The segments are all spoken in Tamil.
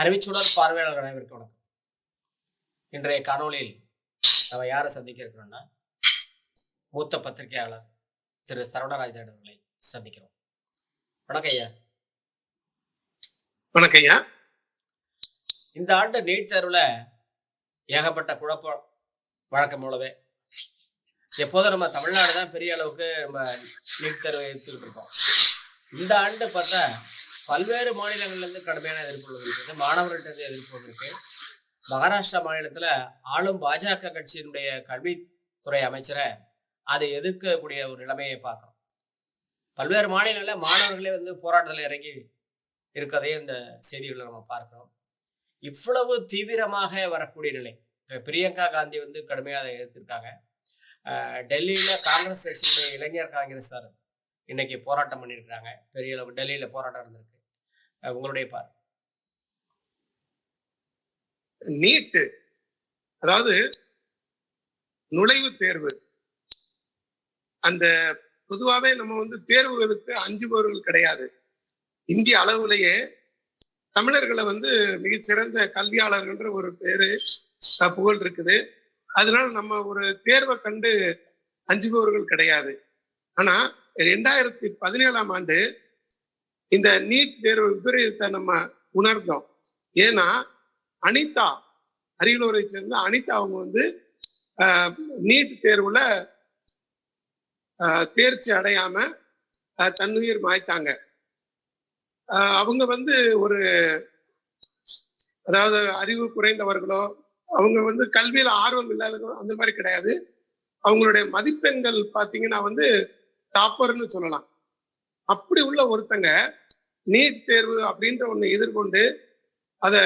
அறிவிச்சுடர் பார்வையாளர் அனைவருக்கும் வணக்கம். இன்றைய காணொளியில் நம்ம யாரை சந்திக்க இருக்கிறோம்னா மூத்த பத்திரிகையாளர் திரு. சரவணராஜன் அவர்களை சந்திக்கிறோம். வணக்கம் ஐயா. வணக்கம் ஐயா. இந்த ஆண்டு நீட் தேர்வுல ஏகப்பட்ட குழப்பம் வழக்கம் போலவே எப்போதும் நம்ம தமிழ்நாடு தான் பெரிய அளவுக்கு நம்ம நீட் தேர்வை எதிர்த்துக்கிட்டு இருக்கோம். இந்த ஆண்டு பார்த்தா பல்வேறு மாநிலங்கள்லேருந்து கடுமையான எதிர்ப்புகள் இருக்குது மாணவர்கள்ட்ட எதிர்ப்பு இருக்கு மகாராஷ்டிரா மாநிலத்தில் ஆளும் பாஜக கட்சியினுடைய கல்வித்துறை அமைச்சரை அதை எதிர்க்கக்கூடிய ஒரு நிலைமையை பார்க்குறோம். பல்வேறு மாநிலங்களில் மாணவர்களே வந்து போராட்டத்தில் இறங்கி இருக்கதையும் இந்த செய்திகளை நம்ம பார்க்கிறோம். இவ்வளவு தீவிரமாக வரக்கூடிய நிலை. இப்போ பிரியங்கா காந்தி வந்து கடுமையாக அதை எதிர்த்திருக்காங்க. டெல்லியில் காங்கிரஸ் கட்சியுடைய இளைஞர் காங்கிரஸார் இன்னைக்கு போராட்டம் பண்ணியிருக்கிறாங்க. பெரிய அளவு டெல்லியில் போராட்டம் இருந்திருக்கு உங்களுடைய பார்வை. நீட்டு. அதாவது நுழைவு தேர்வு. அந்த பொதுவாவே நம்ம வந்து தேர்வுகளுக்கு அஞ்சுபவர்கள் கிடையாது. இந்திய அளவுலேயே தமிழர்களை வந்து மிகச்சிறந்த கல்வியாளர்கள்ன்ற ஒரு பேரு புகழ் இருக்குது. அதனால நம்ம ஒரு தேர்வை கண்டு அஞ்சுபவர்கள் கிடையாது. ஆனா ரெண்டாயிரத்தி பதினேழாம் ஆண்டு இந்த நீட் தேர்வு விபரீதத்தை நம்ம உணர்ந்தோம். ஏன்னா அனிதா அரியலூரை சேர்ந்த அனிதா அவங்க வந்து ஆஹ், நீட் தேர்வுல ஆஹ், தேர்ச்சி அடையாம தன்னுயிர் மாய்த்தாங்க. அவங்க வந்து ஒரு அதாவது அறிவு குறைந்தவர்களோ அவங்க வந்து கல்வியில ஆர்வம் இல்லாதவங்களோ அந்த மாதிரி கிடையாது. அவங்களுடைய மதிப்பெண்கள் பார்த்தீங்கன்னா வந்து டாப்பர்னு சொல்லலாம். அப்படி உள்ள ஒருத்தங்க நீட் தேர்வு அப்படின்ற ஒண்ணு எதிர்கொண்டு அதை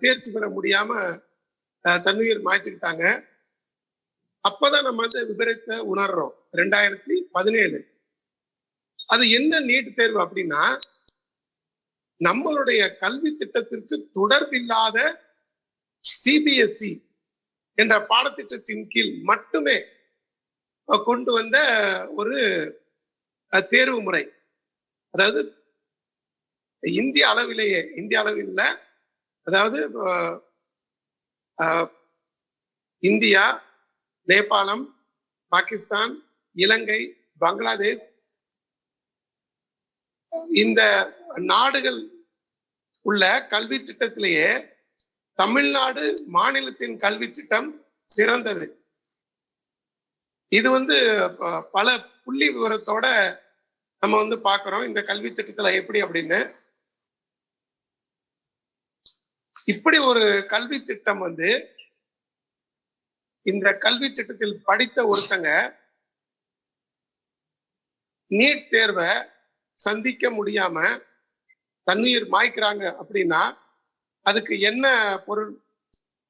தேர்ச்சி பெற முடியாம அஹ் தன்னுயிர் மாய்ச்சிக்கிட்டாங்க அப்பதான் நம்ம வந்து விபரீதத்தை உணர்றோம். ரெண்டாயிரத்தி பதினேழு. அது என்ன நீட் தேர்வு அப்படின்னா நம்மளுடைய கல்வி திட்டத்திற்கு தொடர்பில்லாத சிபிஎஸ்இ என்ற பாடத்திட்டத்தின் கீழ் மட்டுமே கொண்டு வந்த ஒரு தேர்வு முறை. அதாவது இந்திய அளவிலேயே இந்திய அளவில் அதாவது இந்தியா நேபாளம் பாகிஸ்தான் இலங்கை பங்களாதேஷ் இந்த நாடுகள் உள்ள கல்வி திட்டத்திலேயே தமிழ்நாடு மாநிலத்தின் கல்வி திட்டம் சிறந்தது. இது வந்து ப- பல புள்ளி விவரத்தோட நம்ம வந்து பார்க்குறோம். இந்த கல்வி திட்டத்துல எப்படி அப்படின்னு. இப்படி ஒரு கல்வி திட்டம் வந்து இந்த கல்வி திட்டத்தில் படித்த ஒருத்தங்க நீட் தேர்வை சந்திக்க முடியாம தண்ணீர் மாய்க்கிறாங்க அப்படின்னா அதுக்கு என்ன பொருள்?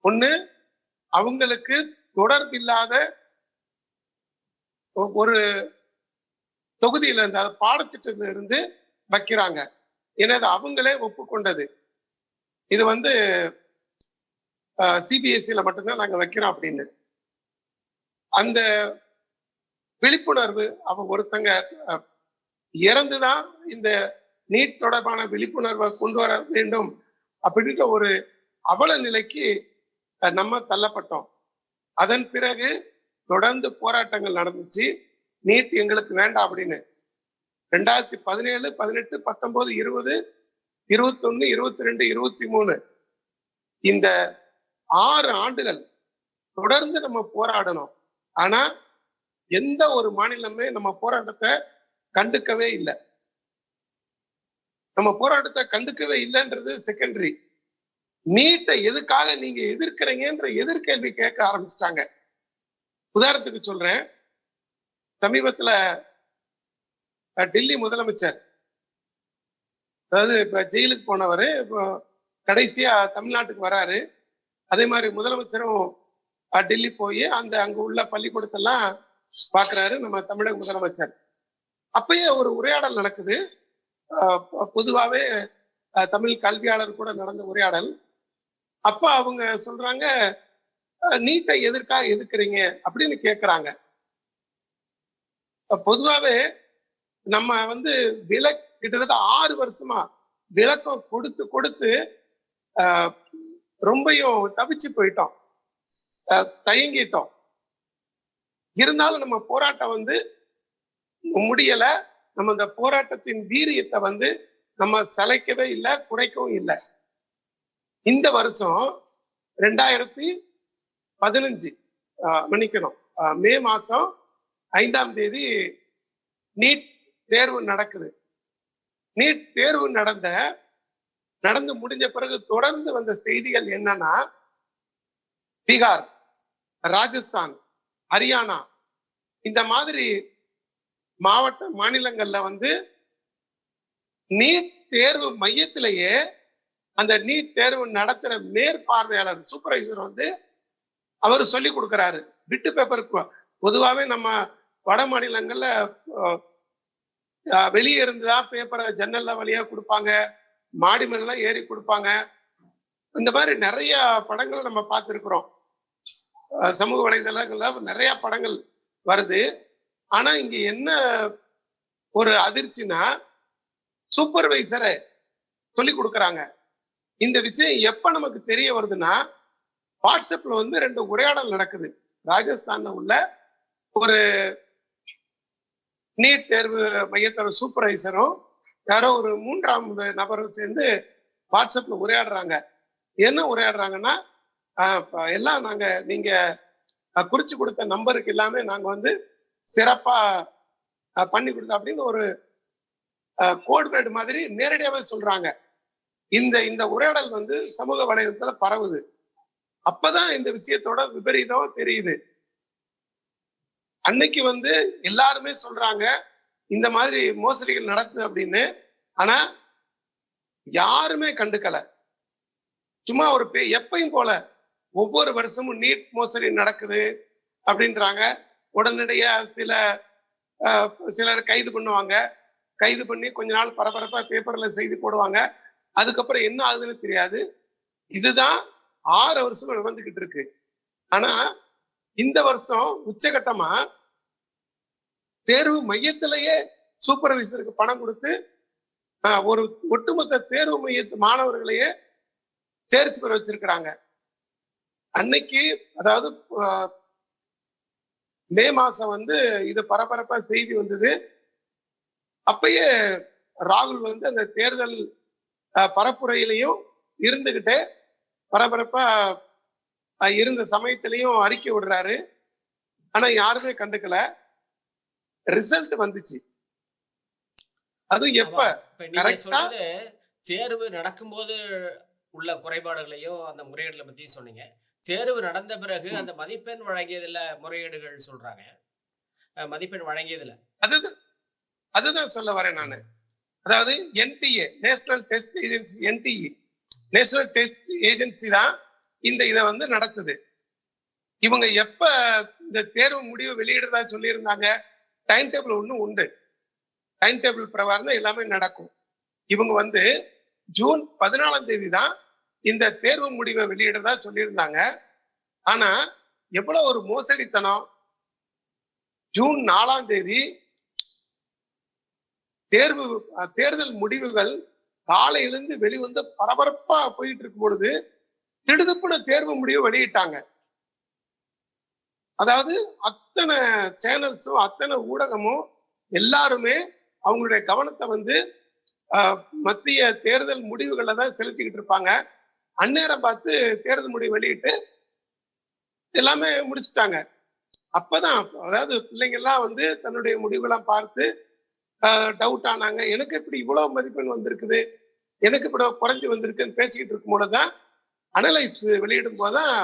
ஒண்ணு அவங்களுக்கு தொடர்பில்லாத ஒ- ஒரு தொகுதியில இருந்து அதாவது பாடத்திட்டத்தில இருந்து வைக்கிறாங்க. ஏன்னா அது அவங்களே ஒப்புக்கொண்டது. இது வந்து சிபிஎஸ்சியில் மட்டும்தான் நாங்க வைக்கிறோம் அப்படின்னு. அந்த விழிப்புணர்வு அவங்க ஒருத்தங்க இறந்துதான் இந்த நீட் தொடர்பான விழிப்புணர்வை கொண்டு வர வேண்டும் அப்படின்ற ஒரு அவல நிலைக்கு நம்ம தள்ளப்பட்டோம். அதன் பிறகு தொடர்ந்து போராட்டங்கள் நடந்துச்சு. நீட் எங்களுக்கு வேண்டாம் அப்படின்னு. ரெண்டாயிரத்தி பதினேழு பதினெட்டு பத்தொன்பது இருபது இருபத்தொன்னு இருபத்தி ரெண்டு இருபத்தி மூணு இந்த ஆறு ஆண்டுகள் தொடர்ந்து நம்ம போராடணும். ஆனா எந்த ஒரு மாநிலமே நம்ம போராட்டத்தை கண்டுக்கவே இல்லை. நம்ம போராட்டத்தை கண்டுக்கவே இல்லைன்றது செகண்டரி நீட்டை எதுக்காக நீங்க எதிர்க்கிறீங்கன்ற எதிர்கேள்வி கேட்க ஆரம்பிச்சிட்டாங்க. உதாரணத்துக்கு சொல்றேன். சமீபத்துல டெல்லி முதலமைச்சர் அதாவது இப்போ ஜெயிலுக்கு போனவர் இப்போ கடைசியா தமிழ்நாட்டுக்கு வராரு. அதே மாதிரி முதலமைச்சரும் டெல்லி போய் அந்த அங்க உள்ள பள்ளிக்கூடத்தெல்லாம் பாக்குறாரு நம்ம தமிழக முதலமைச்சர். அப்பயே ஒரு உரையாடல் நடக்குது. அஹ், பொதுவாவே தமிழ் கல்வியாளர் கூட நடந்த உரையாடல். அப்ப அவங்க சொல்றாங்க நீட்டை எதற்காக எதிர்க்கிறீங்க அப்படின்னு கேக்குறாங்க. பொதுவாகவே பொதுவாவே நம்ம வந்து விளக் கிட்டத்தட்ட ஆறு வருஷமா விளக்கம் கொடுத்து கொடுத்து ஆஹ், தவிச்சு போயிட்டோம். தயங்கிட்டோம். இருந்தாலும் நம்ம போராட்டம் வந்து முடியல. நம்ம இந்த போராட்டத்தின் வீரியத்தை வந்து நம்ம சளைக்கவே இல்லை குறைக்கவும் இல்லை. இந்த வருஷம் ரெண்டாயிரத்தி பதினஞ்சு ஆஹ், மன்னிக்கணும். மே மாசம் ஐந்தாம் தேதி நீட் தேர்வு நடக்குது. நீட் தேர்வு நடந்த நடந்து முடிஞ்ச பிறகு தொடர்ந்து வந்த செய்திகள் என்னன்னா பீகார் ராஜஸ்தான் ஹரியானா இந்த மாதிரி மாவட்ட மாநிலங்கள்ல வந்து நீட் தேர்வு மையத்திலேயே அந்த நீட் தேர்வு நடத்துற மேற்பார்வையாளர் சூப்பர்வைசர் வந்து அவர் சொல்லி கொடுக்கிறாரு. பிட்டு பேப்பர் பொதுவாகவே நம்ம வட மாநிலங்கள்ல அஹ், அஹ், வெளியே இருந்துதான் பேப்பரை ஜன்னல்ல வழியா கொடுப்பாங்க. மாடி மேலாம் ஏறி கொடுப்பாங்க. இந்த மாதிரி நிறைய படங்கள் நம்ம பார்த்துருக்குறோம். சமூக வலைதளங்கள்ல நிறைய படங்கள் வருது. ஆனா இங்க என்ன ஒரு அதிர்ச்சினா சூப்பர்வைசரை சொல்லி கொடுக்குறாங்க. இந்த விஷயம் எப்ப நமக்கு தெரிய வருதுன்னா வாட்ஸ்அப்ல வந்து ரெண்டு உரையாடல் நடக்குது. ராஜஸ்தான்ல உள்ள ஒரு நீட் தேர்வு மையத்தோட சூப்பர்வைசரும் யாரோ ஒரு மூன்றாம் நபரும் சேர்ந்து வாட்ஸ்அப்ல உரையாடுறாங்க. என்ன உரையாடுறாங்கன்னா எல்லாம் நாங்க நீங்க குறிச்சு கொடுத்த நம்பருக்கு எல்லாமே நாங்க வந்து சிறப்பா பண்ணி கொடுத்தோம் அப்படின்னு ஒரு கோட் வேர்டு மாதிரி நேரடியாவே சொல்றாங்க. இந்த இந்த உரையாடல் வந்து சமூக வலைதளத்துல பரவுது. அப்பதான் இந்த விஷயத்தோட விபரீதம் தெரியுது. அன்னைக்கு வந்து எல்லாருமே சொல்றாங்க இந்த மாதிரி மோசடிகள் நடக்குது அப்படின்னு. ஆனா யாருமே கண்டுக்கல. சும்மா ஒரு பே எப்பயும் போல ஒவ்வொரு வருஷமும் நீட் மோசடி நடக்குது அப்படின்றாங்க. உடனடியா சில சிலர் கைது பண்ணுவாங்க. கைது பண்ணி கொஞ்ச நாள் பரபரப்பா பேப்பர்ல செய்தி போடுவாங்க. அதுக்கப்புறம் என்ன ஆகுதுன்னு தெரியாது. இதுதான் ஆறு வருஷம் நடந்துகிட்டு இருக்கு. ஆனா இந்த வருஷம் உச்சகட்டமா தேர்வு மையத்திலேயே சூப்பர்வைசருக்கு பணம் கொடுத்து ஒரு ஒட்டுமொத்த தேர்வு மையத்து மாணவர்களையே தேர்ச்சி பெற வச்சிருக்கிறாங்க. அன்னைக்கு அதாவது மே மாசம் வந்து இது பரபரப்பா செய்தி வந்தது. அப்பயே ராகுல் வந்து அந்த தேர்தல் ஆஹ், பரப்புரையிலையும் இருந்துகிட்டு பரபரப்பா இருந்த சமயத்திலையும் அறிக்கை விடுறாரு. ஆனா யாருமே கண்டுக்கல. ரிசல்ட் வந்துச்சு. அது எப்ப? சொல்றது தேர்வு நடக்கும்போது உள்ள குறைபாடுகளையும் அந்த முறைகேடுகளை பத்தி சொன்னீங்க. தேர்வு நடந்த பிறகு அந்த மதிப்பெண் வழங்கியதுல முறைகேடுகள் சொல்றாங்க. மதிப்பெண் வழங்கியதுல. அதுதான் அதுதான் சொல்ல வரேன் நானு. அதாவது NTA national test agency NTA national test agency தான் இந்த இதை வந்து நடத்துது. இவங்க எப்ப இந்த தேர்வு முடிவு வெளியிடுறதா சொல்லியிருந்தாங்க? டைம் டேபிள் ஒன்றும் உண்டு. டைம் டேபிள் பிரகாரம் தான் எல்லாமே நடக்கும். இவங்க வந்து ஜூன் பதினாலாம் தேதி தான் இந்த தேர்வு முடிவை வெளியிடுறதா சொல்லியிருந்தாங்க. ஆனா எவ்வளவு ஒரு மோசடித்தனம். ஜூன் நாலாம் தேதி தேர்வு தேர்தல் முடிவுகள் காலையிலிருந்து வெளிவந்து பரபரப்பா போயிட்டு இருக்கும் பொழுது திடுதுப்புன தேர்வு முடிவு வெளியிட்டாங்க. அதாவது அத்தனை சேனல்ஸும் அத்தனை ஊடகமும் எல்லாருமே அவங்களுடைய கவனத்தை வந்து மத்திய தேர்தல் முடிவுகளை தான் செலுத்திக்கிட்டு இருப்பாங்க. அந்நேரம் பார்த்து தேர்தல் முடிவு வெளியிட்டு எல்லாமே முடிச்சுட்டாங்க. அப்பதான் அதாவது பிள்ளைங்கள்லாம் வந்து தன்னுடைய முடிவுலாம் பார்த்து டவுட் ஆனாங்க. எனக்கு இப்படி இவ்வளவு மதிப்பெண் வந்திருக்குது. எனக்கு இப்படி குறைஞ்சு வந்திருக்குன்னு பேசிக்கிட்டு இருக்கும் போதுதான் அனலைஸ் வெளியிடும் போதுதான்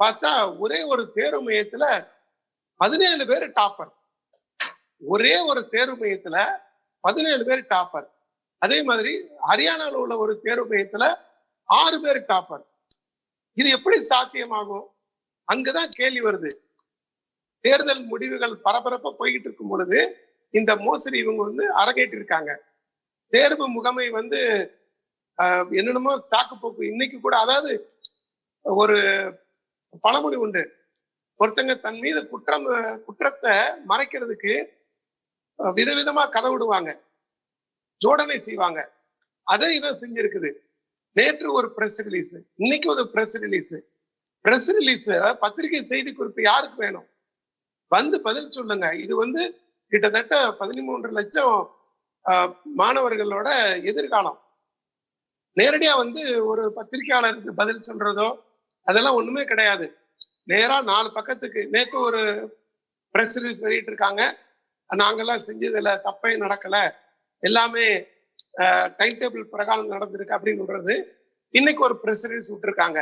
பார்த்தா ஒரே ஒரு தேர்வு மையத்துல பதினேழு பேர் டாப்பர். ஒரே ஒரு தேர்வு மையத்துல பதினேழு பேர் டாப்பர். அதே மாதிரி ஹரியானாவில் உள்ள ஒரு தேர்வு மையத்துல ஆறு பேர் டாப்பர். இது எப்படி சாத்தியமாகும்? அங்கதான் கேள்வி வருது. தேர்தல் முடிவுகள் பரபரப்பா போய்கிட்டு இருக்கும் பொழுது இந்த மோசடி இவங்க வந்து அரங்கேற்றி இருக்காங்க தேர்வு முகமை வந்து என்னென்னமோ சாக்கு போக்கு இன்னைக்கு கூட அதாவது ஒரு பழமொழி உண்டு. ஒருத்தங்க தன் மீது குற்றம் குற்றத்தை மறைக்கிறதுக்கு விதவிதமா கதை விடுவாங்க. ஜோடனை செய்வாங்க. அதை இதை செஞ்சிருக்குது. நேற்று ஒரு பிரஸ் ரிலீஸ் இன்னைக்கு ஒரு பிரஸ் ரிலீஸ் பிரஸ் ரிலீஸ் பத்திரிகை செய்தி குறிப்பு யாருக்கு வேணும்? வந்து பதில் சொல்லுங்க. இது வந்து கிட்டத்தட்ட பதிமூன்று லட்சம் ஆஹ், மாணவர்களோட எதிர்காலம். நேரடியா வந்து ஒரு பத்திரிகையாளருக்கு பதில் சொல்றதோ அதெல்லாம் ஒண்ணுமே கிடையாது. நேரா நாலு பக்கத்துக்கு நேத்து ஒரு பிரஸ் ரிலீஸ் வெளியிட்டு இருக்காங்க. நாங்கெல்லாம் செஞ்சதுல தப்பே நடக்கல. எல்லாமே டைம் டேபிள் பிரகாரம் நடந்திருக்கு அப்படின்னு சொல்றது. இன்னைக்கு ஒரு பிரஸ் ரிலீஸ் விட்டுருக்காங்க.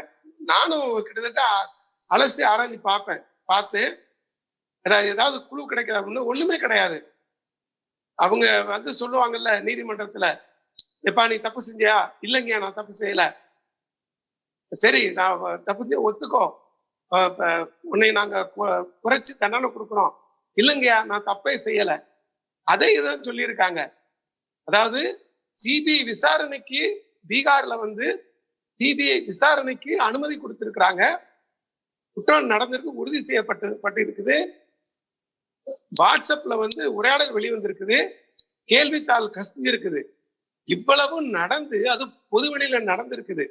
நானும் கிட்டத்தட்ட அலசி ஆராய்ஞ்சு பார்ப்பேன். பார்த்து ஏதாவது ஏதாவது குழு கிடைக்குதா அப்படின்னு? ஒண்ணுமே கிடையாது. அவங்க வந்து சொல்லுவாங்கல்ல நீதிமன்றத்துல எப்பா நீ தப்பு செஞ்சியா? இல்லைங்கய்யா நான் தப்பு செய்யல. சரி நான் வ- தப்பு ஒத்துக்கோ உன்னை நாங்க குறைச்சு தண்டனை கொடுக்குறோம். இல்லைங்கய்யா நான் தப்பே செய்யல. அதே இதான் சொல்லியிருக்காங்க. அதாவது சிபிஐ விசாரணைக்கு பீகார்ல வந்து சிபிஐ விசாரணைக்கு அனுமதி கொடுத்திருக்கிறாங்க. குற்றம் நடந்திருக்கு உறுதி செய்யப்பட்டு பட்டிருக்குது. வாட்ஸ்அப்ல வந்து உரையாடல் வெளிவந்திருக்குது. கேள்வித்தாள் கசிஞ்சு இருக்குது இவ்வளவும் நடந்து அது பொதுவெளியில நடந்திருக்குது.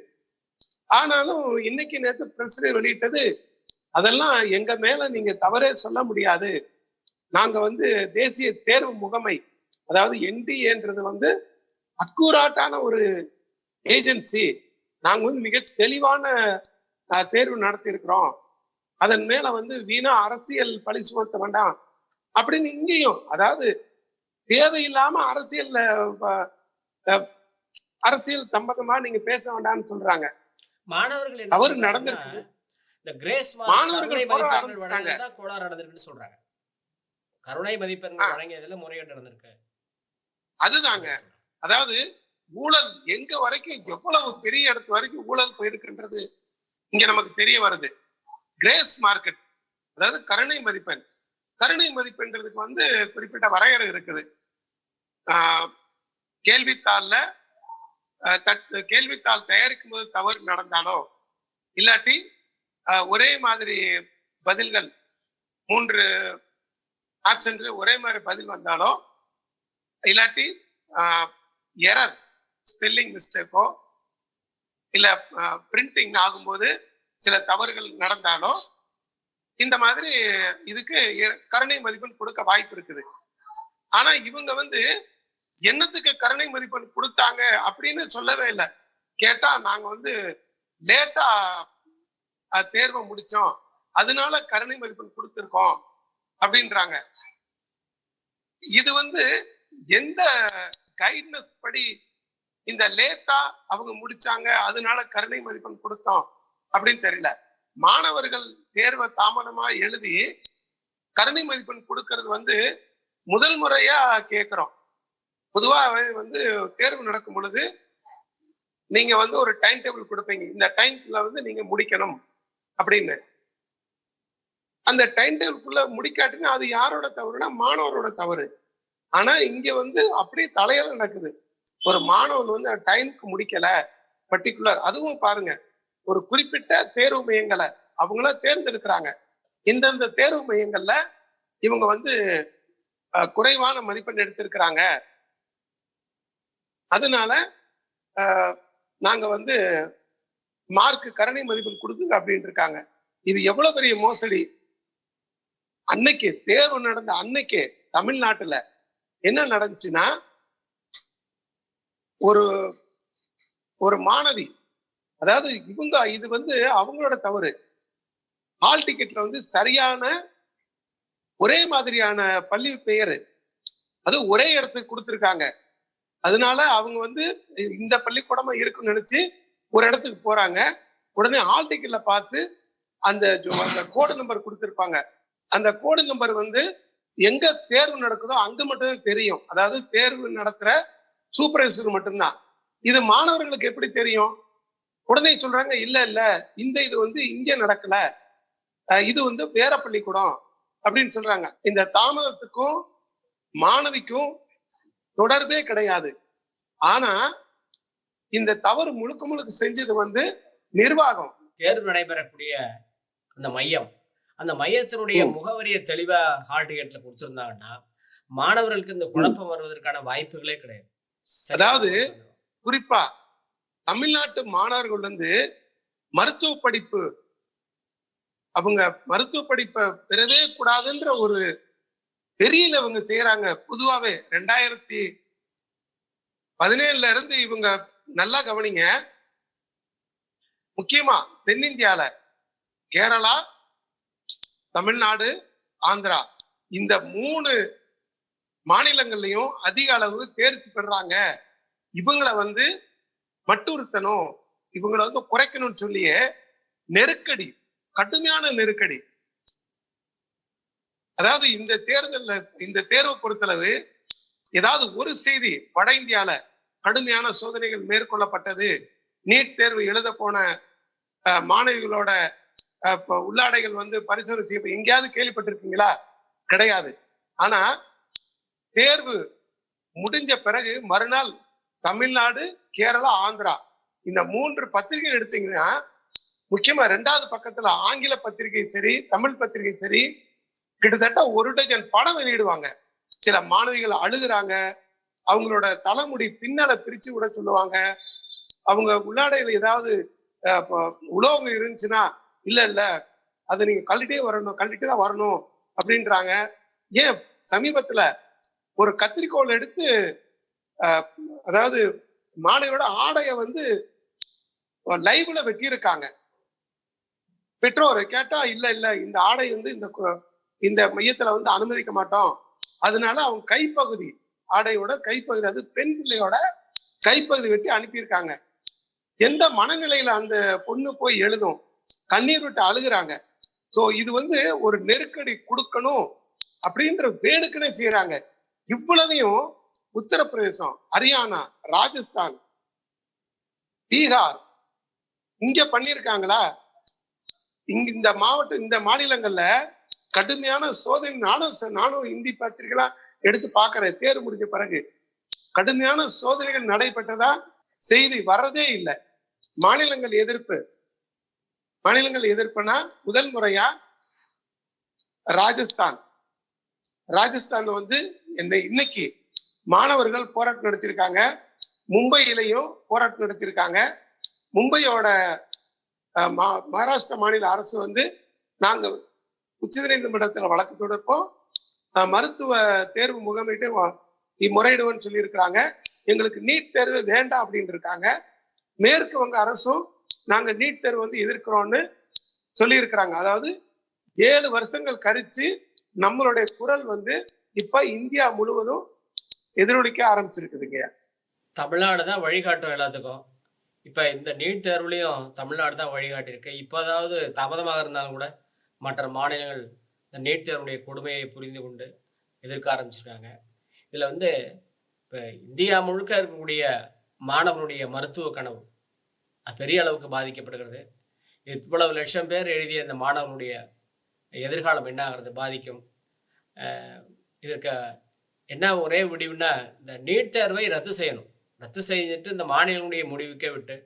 ஆனாலும் இன்னைக்கு நேத்து பிரஸ் வெளியிட்டது. அதெல்லாம் எங்க மேல நீங்க தவறே சொல்ல முடியாது. நாங்க வந்து தேசிய தேர்வு முகமை அதாவது என்டிஏன்றது வந்து அக்கூராட்டான ஒரு ஏஜென்சி நாங்க வந்து மிக தெளிவான தேர்வு நடத்தி இருக்கிறோம் அதன் மேல வந்து வீணா அரசியல் பழி சுமத்த வேண்டாம். அப்படின்னு இங்கேயும் அதாவது தேவையில்லாம அரசியல் அரசியல் சம்பந்தமா நீங்க பேச வேண்டாம்னு சொல்றாங்க. மாணவர்கள் என்ன நடந்திருக்கு. இந்த கிரேஸ் மாணவர்கள் மதிப்பெண்கள். வழங்கியது தான் கோளாறு நடந்திருக்குன்னு சொல்றாங்க. கருணை மதிப்பெண்கள். வழங்கியதுல முறைகேடு நடந்திருக்கு. அதுதாங்க. அதாவது ஊழல் எங்க வரைக்கும் எவ்வளவு பெரிய இடத்து வரைக்கும் ஊழல் போயிருக்குன்றது இங்க நமக்கு தெரிய வருது. கிரேஸ் மார்க்கெட் அதாவது கருணை மதிப்பெண். கருணை மதிப்பெண்றதுக்கு வந்து குறிப்பிட்ட வரையறை இருக்குது. கேள்வித்தாள்ல கேள்வித்தாள் தயாரிக்கும் போது தவறு நடந்தாலோ இல்லாட்டி ஆஹ் ஒரே மாதிரி பதில்கள் மூன்று ஆப்ஷன்ல ஒரே மாதிரி பதில் வந்தாலோ இல்லாட்டி எரர்ஸ் ஸ்பெல்லிங் மிஸ்டேக்கோ இல்ல பிரிண்டிங் ஆகும்போது சில தவறுகள் நடந்தாலோ இந்த மாதிரி இதுக்கு கருணை மதிப்பெண் கொடுக்க வாய்ப்பு இருக்குது. ஆனா இவங்க வந்து என்னத்துக்கு கருணை மதிப்பெண் கொடுத்தாங்க அப்படின்னு சொல்லவே இல்லை. கேட்டா நாங்க வந்து லேட்டா தேர்வை முடிச்சோம். அதனால கருணை மதிப்பெண் கொடுத்துருக்கோம் அப்படின்றாங்க. இது வந்து எந்த கைட்னஸ் படி இந்த லேட்டா அவங்க முடிச்சாங்க அதனால கருணை மதிப்பெண் கொடுத்தோம் அப்படின்னு தெரியல. மாணவர்கள் தேர்வை தாமதமா எழுதி கருணை மதிப்பெண் கொடுக்கறது வந்து முதல் முறையா கேட்கிறோம் பொதுவா வந்து தேர்வு நடக்கும் பொழுது நீங்க வந்து ஒரு டைம் டேபிள் கொடுப்பீங்க. இந்த டைம்ல வந்து நீங்க முடிக்கணும் அப்படின்னு. அந்த டைம் டேபிள்குள்ள முடிக்காட்டினா அது யாரோட தவறுனா மாணவரோட தவறு. ஆனா இங்க வந்து அப்படியே தலையில நடக்குது. ஒரு மாணவன் வந்து டைம்க்கு முடிக்கல. பர்டிகுலர் அதுவும் பாருங்க. ஒரு குறிப்பிட்ட தேர்வு மையங்களை அவங்கள தேர்ந்தெடுக்கிறாங்க. இந்தந்த தேர்வு மையங்கள்ல இவங்க வந்து குறைவான மதிப்பெண் எடுத்திருக்கிறாங்க. அதனால அஹ், நாங்க வந்து மார்க் கருணை மதிப்பெண் கொடுக்குங்க அப்படின்னு இருக்காங்க இது எவ்வளவு பெரிய மோசடி? அன்னைக்கு தேர்வு நடந்த அன்னைக்கு தமிழ்நாட்டுல என்ன நடந்துச்சுன்னா ஒரு ஒரு மாணவி அதாவது இவங்க இது வந்து அவங்களோட தவறு. ஹால் டிக்கெட்ல வந்து சரியான ஒரே மாதிரியான பள்ளி பெயர். அது ஒரே இடத்துக்கு கொடுத்துருக்காங்க. அதனால அவங்க வந்து இந்த பள்ளிக்கூடமா இருக்குன்னு நினைச்சு ஒரு இடத்துக்கு போறாங்க. உடனே ஹால் டிக்கெட்ல பார்த்து அந்த அந்த கோடு நம்பர் கொடுத்துருப்பாங்க. அந்த கோடு நம்பர் வந்து எங்க தேர்வு நடக்குதோ அங்க மட்டும்தான் தெரியும். அதாவது தேர்வு நடத்துற சூப்பர்வைசர் மட்டும்தான். இது மாணவர்களுக்கு எப்படி தெரியும்? உடனே சொல்றாங்க இல்ல இல்ல இந்த இது வந்து இங்க நடக்கல. அஹ் இது வந்து வேற பள்ளிக்கூடம். அப்படின்னு சொல்றாங்க. இந்த தாமதத்துக்கும் மாணவிக்கும் தொடர்பே கிடையாது ஆனா இந்த தவறு முழுக்க முழுக்க செஞ்சது வந்து நிர்வாகம் தேர்வு நடைபெறக்கூடிய அந்த மையம் அந்த மையத்தினுடைய. முகவரியை தெளிவா ஹால் டிக்கெட்ல கொடுத்திருந்தாங்கன்னா மாணவர்களுக்கு இந்த குழப்பம் வருவதற்கான வாய்ப்புகளே கிடையாது அதாவது. குறிப்பா தமிழ்நாட்டு மாணவர்கள் வந்து மருத்துவ படிப்பு அவங்க மருத்துவ படிப்பை பெறவே கூடாதுன்ற ஒரு தெரியல இவங்க செய்யறாங்க பொதுவாவே ரெண்டாயிரத்தி பதினேழுல இருந்து இவங்க நல்லா கவனிங்க. முக்கியமா தென்னிந்தியால கேரளா தமிழ்நாடு ஆந்திரா இந்த மூணு மாநிலங்கள்லயும் அதிக அளவு தேர்ச்சி பெறாங்க. இவங்கள வந்து மட்டுறுத்தணும் இவங்களை வந்து குறைக்கணும்னு சொல்லியே நெருக்கடி கடுமையான நெருக்கடி. அதாவது இந்த தேர்தல்ல இந்த தேர்வை பொறுத்தளவு ஏதாவது ஒரு செய்தி வட இந்தியால கடுமையான சோதனைகள் மேற்கொள்ளப்பட்டது. நீட் தேர்வு எழுத போன அஹ், மாணவிகளோட அஹ், உள்ளாடைகள் வந்து பரிசோதனை செய்ய எங்கேயாவது கேள்விப்பட்டிருக்கீங்களா? கிடையாது. ஆனா தேர்வு முடிஞ்ச பிறகு மறுநாள் தமிழ்நாடு கேரளா ஆந்திரா இந்த மூன்று பத்திரிகை எடுத்தீங்கன்னா முக்கியமா ரெண்டாவது பக்கத்துல ஆங்கில பத்திரிகை சரி தமிழ் பத்திரிகை சரி கிட்டத்தட்ட ஒரு டஜன் படம் வெளியிடுவாங்க. சில மாணவிகள் அழுகுறாங்க. அவங்களோட தலைமுடி பின்னால பிரிச்சு விட சொல்லுவாங்க. அவங்க உள்ளாடையில ஏதாவது உலோகம் இருந்துச்சுன்னா இல்ல இல்ல அதை நீங்க கழட்டே வரணும் கழட்டிட்டு தான் வரணும் அப்படின்றாங்க. ஏன்? சமீபத்துல ஒரு கத்திரிக்கோள் எடுத்து அதாவது மாணவியோட ஆடைய வந்து லைவ்ல வெட்டியிருக்காங்க. பெற்றோர் கேட்டா இல்ல இல்ல இந்த ஆடை வந்து இந்த இந்த மையத்துல வந்து அனுமதிக்க மாட்டோம். அதனால அவங்க கைப்பகுதி ஆடையோட கைப்பகுதி அது பெண் பிள்ளையோட கைப்பகுதி வெட்டி அனுப்பியிருக்காங்க. எந்த மனநிலையில அந்த பொண்ணு போய் எழுதும்? கண்ணீர் விட்டு அழுகுறாங்க. சோ இது வந்து ஒரு நெருக்கடி கொடுக்கணும் அப்படின்ற வேடுக்குனே செய்யறாங்க. இவ்வளவையும் உத்தரப்பிரதேசம் ஹரியானா ராஜஸ்தான் பீகார் இங்க பண்ணிருக்காங்களா இங்க இந்த மாவட்டம் இந்த மாநிலங்கள்ல கடுமையான சோதனை. நானும் ச- நானும் இந்தி பத்திரிகைலாம் எடுத்து பார்க்கறேன். தேர்வு முடிஞ்ச பிறகு. கடுமையான சோதனைகள் நடைபெற்றதா? செய்தி வர்றதே இல்லை. மாநிலங்கள் எதிர்ப்பு. மாநிலங்கள் எதிர்ப்புனா முதல் முறையா ராஜஸ்தான். ராஜஸ்தான் வந்து என்ன இன்னைக்கு மாணவர்கள் போராட்டம் நடத்தியிருக்காங்க மும்பையிலையும் போராட்டம் நடத்தியிருக்காங்க மும்பையோட மகாராஷ்டிர மகாராஷ்டிரா மாநில அரசு வந்து நாங்க உச்சநீதிமன்றத்தில் வழக்கு தொடுப்போம் மருத்துவ தேர்வு முகமிட்டு வ- முறையிடுவோம்னு சொல்லியிருக்கிறாங்க. எங்களுக்கு நீட் தேர்வு வேண்டாம் அப்படின்னு இருக்காங்க மேற்கு வங்க அரசும் நாங்க நீட் தேர்வு வந்து எதிர்க்கிறோம்னு சொல்லியிருக்கிறாங்க. அதாவது ஏழு வருஷங்கள் கழிச்சு நம்மளுடைய குரல் வந்து இப்ப இந்தியா முழுவதும் எதிரொலிக்க ஆரம்பிச்சிருக்குதுங்க. தமிழ்நாடு தான் வழிகாட்டும் எல்லாத்துக்கும். இப்போ இந்த நீட் தேர்வுலையும் தமிழ்நாடு தான் வழிகாட்டியிருக்கு. இப்போதாவது தாமதமாக இருந்தாலும் கூட மற்ற மாநிலங்கள் இந்த நீட் தேர்வுடைய கொடுமையை புரிந்து கொண்டு எதிர்க்க ஆரம்பிச்சிருக்காங்க இதில் வந்து இப்போ இந்தியா முழுக்க இருக்கக்கூடிய மாணவனுடைய மருத்துவ கனவு அது பெரிய அளவுக்கு பாதிக்கப்படுகிறது. இவ்வளவு லட்சம் பேர் எழுதிய இந்த மாணவனுடைய எதிர்காலம் என்ன ஆகிறது பாதிக்கும். இதற்கு என்ன ஒரே முடிவுனா இந்த நீட் தேர்வை ரத்து செய்யணும். ரத்து செஞ்சுட்டு இந்த மாநிலங்களுடைய முடிவுக்கே விட்டு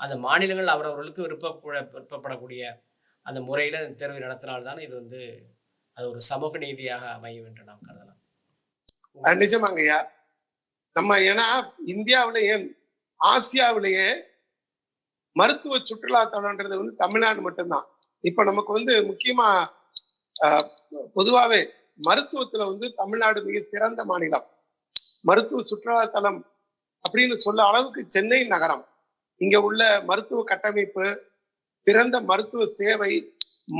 அந்த மாநிலங்கள் அவரவர்களுக்கு விருப்ப விருப்பப்படக்கூடிய அந்த முறையில் தேர்வு தேர்வை நடத்தினால்தான் இது வந்து அது ஒரு சமூக நீதியாக அமையும் என்று நாம் கருதலாம். நிஜமாங்கய்யா. நம்ம ஏன்னா இந்தியாவிலேயே ஆசியாவிலேயே மருத்துவ சுற்றுலா தலம்ன்றது வந்து தமிழ்நாடு மட்டும்தான். இப்ப நமக்கு வந்து முக்கியமா பொதுவாகவே பொதுவாவே மருத்துவத்துல வந்து தமிழ்நாடு மிக சிறந்த மாநிலம். மருத்துவ சுற்றுலா தலம் அப்படின்னு சொல்ல அளவுக்கு சென்னை நகரம். இங்க உள்ள மருத்துவ கட்டமைப்பு சிறந்த மருத்துவ சேவை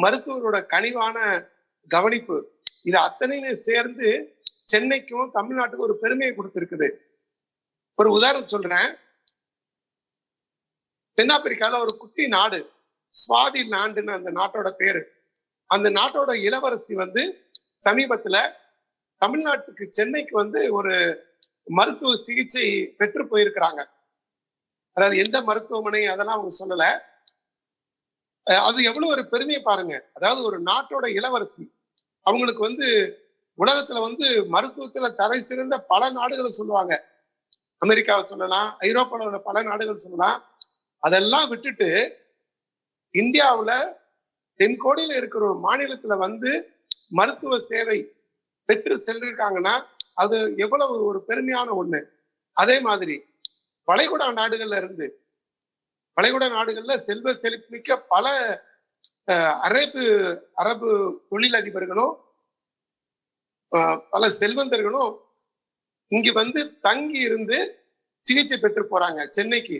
மருத்துவரோட கனிவான கவனிப்பு. இது அத்தனையுமே சேர்ந்து சென்னைக்கும் தமிழ்நாட்டுக்கும் ஒரு பெருமையை கொடுத்திருக்குது. ஒரு உதாரணம் சொல்றேன். தென்னாப்பிரிக்கால ஒரு குட்டி நாடு சுவாதி நாண்டுன்னு அந்த நாட்டோட பேரு. அந்த நாட்டோட இளவரசி வந்து சமீபத்துல தமிழ்நாட்டுக்கு சென்னைக்கு வந்து ஒரு மருத்துவ சிகிச்சை பெற்று போயிருக்கிறாங்க. அதாவது எந்த மருத்துவமனை அதெல்லாம் அவங்க சொல்லலை. அது எவ்வளவு ஒரு பெருமையை பாருங்க. அதாவது ஒரு நாட்டோட இளவரசி. அவங்களுக்கு வந்து உலகத்துல வந்து மருத்துவத்துல தலை சிறந்த பல நாடுகளை சொல்லுவாங்க. அமெரிக்காவை சொல்லலாம் ஐரோப்பாவில் பல நாடுகள் சொல்லலாம். அதெல்லாம் விட்டுட்டு இந்தியாவுல தென்கோடியில இருக்கிற ஒரு மாநிலத்துல வந்து மருத்துவ சேவை பெற்று சென்றிருக்காங்கன்னா அது எவ்வளவு ஒரு பெருமையான ஒண்ணு. அதே மாதிரி வளைகுடா நாடுகள்ல இருந்து வளைகுடா நாடுகள்ல செல்வ செழிப்புமிக்க பல அஹ், அரபு அரபு தொழிலதிபர்களும் அஹ், பல செல்வந்தர்களும் இங்க வந்து தங்கி இருந்து சிகிச்சை பெற்று போறாங்க சென்னைக்கு.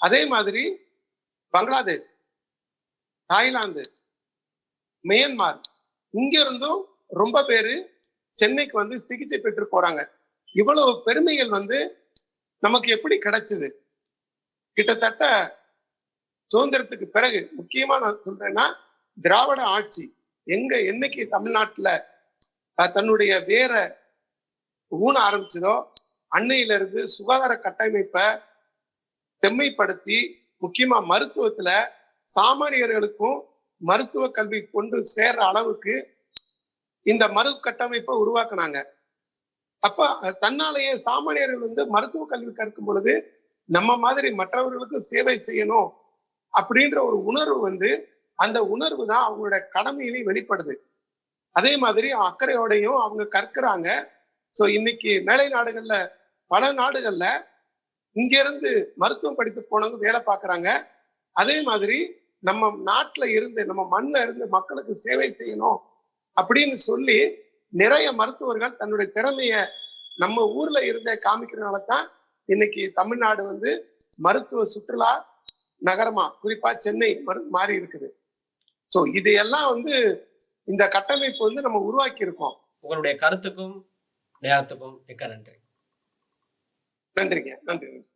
அதே மாதிரி பங்களாதேஷ் தாய்லாந்து மியான்மார் இங்க இருந்தும் ரொம்ப பேரு சென்னைக்கு வந்து சிகிச்சை பெற்று போறாங்க. இவ்வளவு பெருமைகள் வந்து நமக்கு எப்படி கிடைச்சது? கிட்டத்தட்ட சுதந்திரத்துக்கு பிறகு முக்கியமா நான் சொல்றேன்னா திராவிட ஆட்சி எங்க என்னைக்கு தமிழ்நாட்டுல தன்னுடைய வேற ஊன ஆரம்பிச்சதோ அன்னையில இருந்து சுகாதார கட்டமைப்பை செம்மைப்படுத்தி முக்கியமா மருத்துவத்துல சாமானியர்களுக்கும் மருத்துவ கல்வி கொண்டு சேர்ற அளவுக்கு இந்த மறு கட்டமைப்பை உருவாக்குனாங்க. அப்ப தன்னாலேயே சாமானியர்கள் வந்து மருத்துவ கல்வி கற்கும் பொழுது நம்ம மாதிரி மற்றவர்களுக்கு சேவை செய்யணும் அப்படின்ற ஒரு உணர்வு வந்து அந்த உணர்வு தான் அவங்களோட கடமையிலையும் வெளிப்படுது. அதே மாதிரி அக்கறையோடையும் அவங்க கற்கிறாங்க. சோ இன்னைக்கு மேலை நாடுகள்ல பல நாடுகள்ல இங்கிருந்து மருத்துவம் படித்து போனவங்க வேலை பார்க்குறாங்க. அதே மாதிரி நம்ம நாட்டுல இருந்து நம்ம மண்ணில் இருந்து மக்களுக்கு சேவை செய்யணும் அப்படின்னு சொல்லி நிறைய மருத்துவர்கள் தன்னுடைய திறமைய நம்ம ஊர்ல இருந்தே காமிக்கிறதுனால தான் இன்னைக்கு தமிழ்நாடு வந்து மருத்துவ சுற்றுலா நகரமா குறிப்பா சென்னை மறு- இருக்குது. சோ இதையெல்லாம் வந்து இந்த கட்டமைப்பு வந்து நம்ம உருவாக்கி இருக்கோம். உங்களுடைய கருத்துக்கும் நேரத்துக்கும் மிக்க நன்றி. நன்றிங்க. நன்றி நன்றி